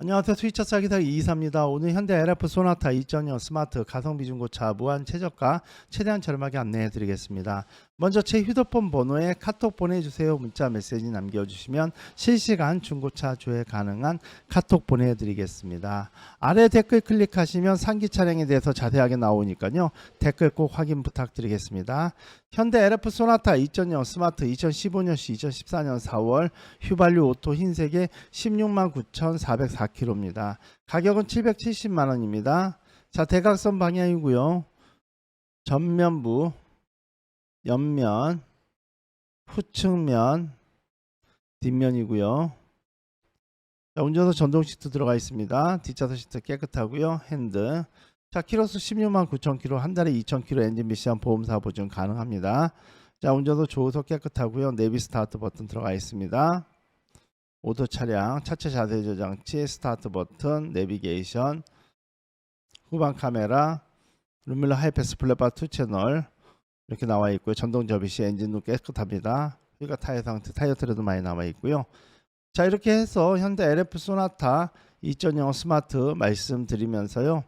안녕하세요. 스위처 사기다 이이사입니다. 오늘 현대 LF 소나타 2.0 스마트 가성비 중고차 무한 최저가 최대한 저렴하게 안내해 드리겠습니다. 먼저 제 휴대폰 번호에 카톡 보내주세요. 문자 메시지 남겨주시면 실시간 중고차 조회 가능한 카톡 보내드리겠습니다. 아래 댓글 클릭하시면 상기 차량에 대해서 자세하게 나오니까요. 댓글 꼭 확인 부탁드리겠습니다. 현대 LF 소나타 2.0 스마트 2015년시 2014년 4월 휘발유 오토 흰색의 16만 9,404km입니다. 가격은 770만 원입니다. 자, 대각선 방향이고요. 전면부, 옆면, 후측면, 뒷면이고요. 자, 운전석 전동 시트 들어가 있습니다. 뒷좌석 시트 깨끗하고요. 핸드. 자, 키로수 16만 9천 킬로, 한 달에 2천 킬로 엔진 미션 보험사 보증 가능합니다. 자, 운전석 조우석 깨끗하고요. 내비 스타트 버튼 들어가 있습니다. 오토 차량, 차체 자세 조장치, 스타트 버튼, 내비게이션, 후방 카메라, 루밀러 하이패스 플랫바 2 채널 이렇게 나와 있고요. 전동 접이시 엔진도 깨끗합니다. 휠과 타이어 상태, 타이어 트레도 많이 나와 있고요. 자, 이렇게 해서 현대 LF 소나타 2.0 스마트 말씀드리면서요.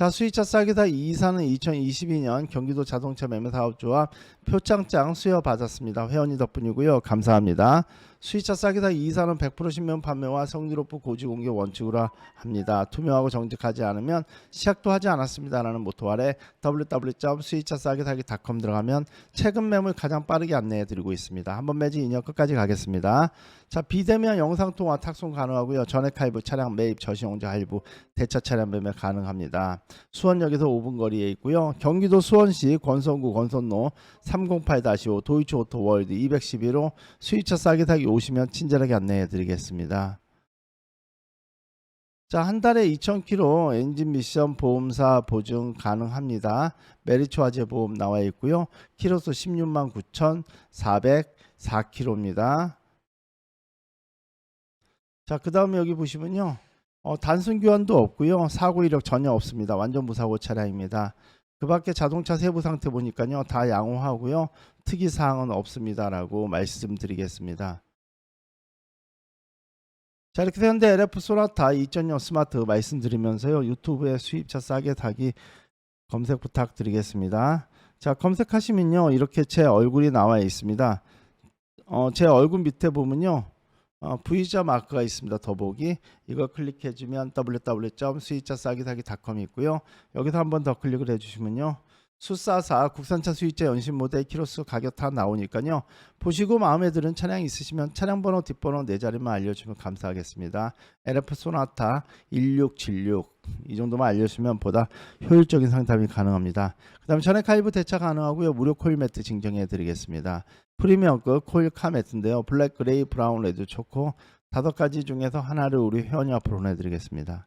자, 수입차 싸기다 이사는 2022년 경기도 자동차 매매 사업조합 표창장 수여 받았습니다. 회원이 덕분이고요. 감사합니다. 수입차 싸기다 이사는 100% 신면 판매와 성질 높은 고지 공개 원칙으로 합니다. 투명하고 정직하지 않으면 시작도 하지 않았습니다라는 모토 아래 www.수입차싸기다기.com 들어가면 최근 매물 가장 빠르게 안내해 드리고 있습니다. 한번 매지 인연 끝까지 가겠습니다. 자, 비대면 영상 통화 탁송 가능하고요. 전액 할부 차량 매입 저시용자 할부 대차 차량 매매 가능합니다. 수원역에서 5분 거리에 있고요. 경기도 수원시 권선구 권선로 308-5 도이치 오토 월드 211호 수입차 싸게 사기 오시면 친절하게 안내해 드리겠습니다. 자, 한 달에 2,000km 엔진 미션 보험사 보증 가능합니다. 메리츠 화재 보험 나와 있고요. 키로수 16만 9,404km입니다. 자, 그 다음에 여기 보시면요. 어, 단순 교환도 없고요. 사고 이력 전혀 없습니다. 완전 무사고 차량입니다. 그 밖에 자동차 세부 상태 보니까요. 다 양호하고요. 특이 사항은 없습니다라고 말씀드리겠습니다. 자, 이렇게 현대 LF 소나타 2.0 스마트 말씀드리면서요. 유튜브에 수입차 싸게 타기 검색 부탁드리겠습니다. 자, 검색하시면요. 이렇게 제 얼굴이 나와 있습니다. 어, 제 얼굴 밑에 보면요. 어, V자 마크가 있습니다. 더보기 이거 클릭해주면 www.수입차싸기사기.com이 있고요. 여기서 한번 더 클릭을 해주시면요. 수사사 국산차 수입차 연신 모델 키로수 가격 다 나오니까요. 보시고 마음에 드는 차량 있으시면 차량 번호 뒷번호 네 자리만 알려주시면 감사하겠습니다. LF 소나타 1676 이 정도만 알려주시면 보다 효율적인 상담이 가능합니다. 그 다음에 전액 할부 대차 가능하고요. 무료 코일 매트 증정해 드리겠습니다. 프리미엄급 코일 카 매트인데요. 블랙, 그레이, 브라운, 레드, 초코 다섯 가지 중에서 하나를 우리 회원이 앞으로 보내드리겠습니다.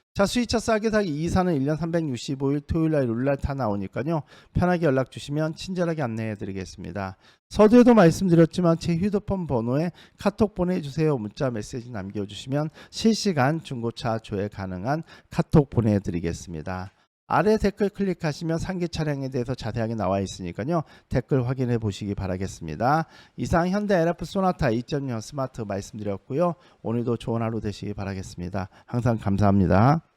자 수입차 싸게 사기 이사는 1년 365일 토요일날 룰날 다 나오니까요. 편하게 연락 주시면 친절하게 안내해 드리겠습니다. 서두에도 말씀드렸지만 제 휴대폰 번호에 카톡 보내주세요. 문자 메시지 남겨주시면 실시간 중고차 조회 가능한 카톡 보내드리겠습니다. 아래 댓글 클릭하시면 상계 차량에 대해서 자세하게 나와 있으니까요. 댓글 확인해 보시기 바라겠습니다. 이상 현대 LF 소나타 2.0 스마트 말씀드렸고요. 오늘도 좋은 하루 되시기 바라겠습니다. 항상 감사합니다.